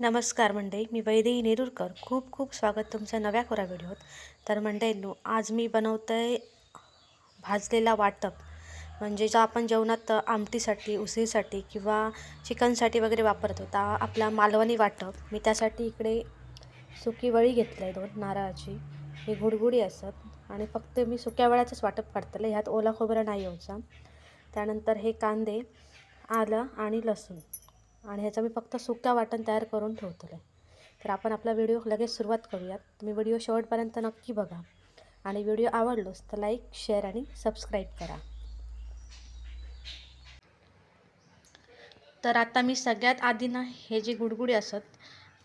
नमस्कार मंडळी मी वैदेही नेरुरकर. खूप खूप स्वागत तुमचं नव्या कोरा व्हिडिओत. तर मंडळींनो आज मी बनवतं आहे भाजलेला वाटप. म्हणजे जो आपण जेवणात आमटीसाठी उसळीसाठी किंवा चिकनसाठी वगैरे वापरतो तर आपला मालवणी वाटप. मी त्यासाठी इकडे सुकी वळी घेतलं आहे दोन नारळाची. ही गुडगुडी असत. आणि फक्त मी सुक्या वेळाचंच वाटप काढतलं ह्यात ओला खोबरं नाही यायचा. त्यानंतर हे कांदे आलं आणि लसूण. आणि ह्याचं मी फक्त सुक्या वाटण तयार करून ठेवतले आहे तर आपण आपला व्हिडिओ लगेच सुरुवात करूयात. तुम्ही व्हिडिओ शेवटपर्यंत नक्की बघा. आणि व्हिडिओ आवडलोच तर लाईक शेअर आणि सबस्क्राईब करा. तर आता मी सगळ्यात आधी ना हे जे गुडगुडे असत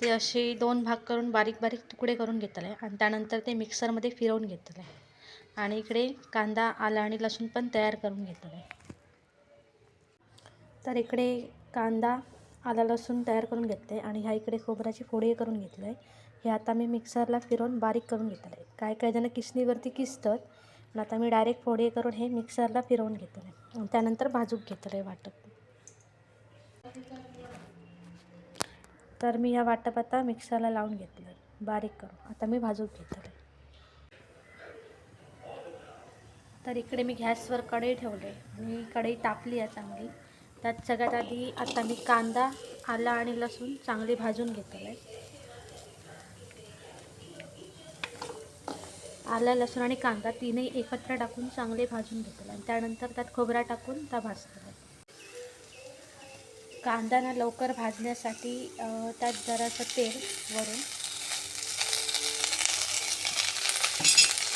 ते असे दोन भाग करून बारीक बारीक तुकडे करून घेतले आणि त्यानंतर ते मिक्सरमध्ये फिरवून घेतलं आहे. आणि इकडे कांदा आला आणि लसूण पण तयार करून घेतलं आहे. तर इकडे कांदा आला लसूण तयार करून घेतलं आहे आणि ह्या इकडे खोबऱ्याची फोडी करून घेतलं आहे हे आता मी मिक्सरला फिरवून बारीक करून घेतलं आहे काय काय जण किसणीवरती किसतात पण आता मी डायरेक्ट फोडी करून हे मिक्सरला फिरवून घेतलं आहे आणि त्यानंतर भाजूक घेतलं आहे वाटप. तर मी ह्या वाटप आता मिक्सरला लावून घेतलं आहे बारीक करून. आता मी भाजूक घेतलं आहे तर इकडे मी गॅसवर कढई ठेवले आणि कढई तापली आहे चांगली. त्यात सगळ्यात आधी आता मी कांदा आला आणि लसूण चांगले भाजून घेतलं आहे. आला लसूण आणि कांदा तीनही एकत्र टाकून चांगले भाजून घेतलं आणि त्यानंतर त्यात खोबरा टाकून त्या भाजलेला कांदा ना लवकर भाजण्यासाठी त्यात जरासं तेल वरून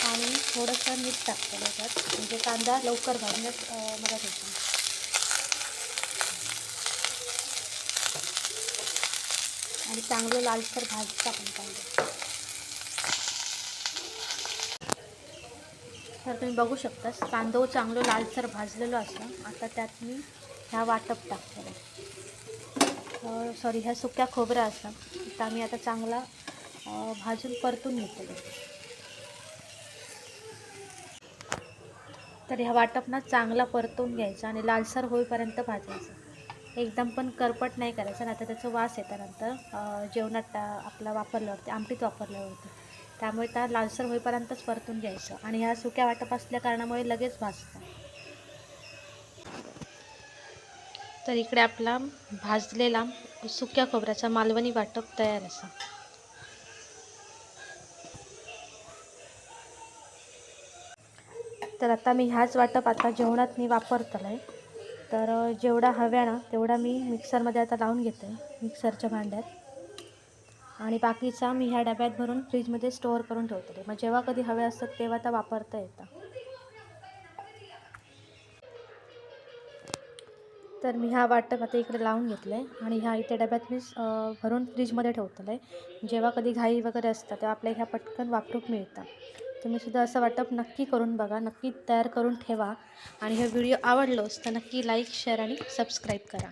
आणि थोडंसं मीठ टाकतं त्यात. म्हणजे कांदा लवकर भाजण्यास मदत होते. आणि चांगलं लालसर भाजता टाकून पाहिजे तर तुम्ही बघू शकता कांदो चांगलं लालसर भाजलेलं असतं. आता त्यात मी ह्या वाटप टाकतो सॉरी ह्या सुक्या खोबऱ्या असतात. तर आम्ही आता चांगला भाजून परतून घेतले तर ह्या वाटप ना चांगला परतून घ्यायचा आणि लालसर होईपर्यंत भाजायचं. एकदम पण करपट नाही करायचं. ना आता त्याचा वास येतानंतर जेवणात आपला वापरल्यावरती आमटीत वापरल्यावरती त्यामुळे त्या लालसर होईपर्यंतच परतून घ्यायचं. आणि ह्या सुक्या वाटप असल्या कारणामुळे लगेच भाजतं तर इकडे आपला भाजलेला सुक्या खोबऱ्याचा मालवणी वाटप तयार असा. तर आता मी ह्याच वाटप आता जेवणात मी वापरतलं आहे तर जेवढा हव्या ना तेवढा मी मिक्सरमध्ये आता लावून घेते मिक्सरच्या भांड्यात. आणि बाकीचा मी ह्या डब्यात भरून फ्रीजमध्ये स्टोअर करून ठेवते. मग जेव्हा कधी हवे असतात तेव्हा आता वापरता येतं. तर मी ह्या वाटप आता इकडे लावून घेतलं आहे आणि ह्या इथे डब्यात मी भरून फ्रीजमध्ये ठेवतलं आहे जेव्हा कधी घाई वगैरे असतात तेव्हा आपल्या ह्या पटकन वापरूक मिळतं तुम्हीसुद्धा असं वाटप नक्की करून बघा नक्की तयार करून ठेवा. आणि हे व्हिडिओ आवडलोच तर नक्की लाईक शेअर आणि सबस्क्राईब करा.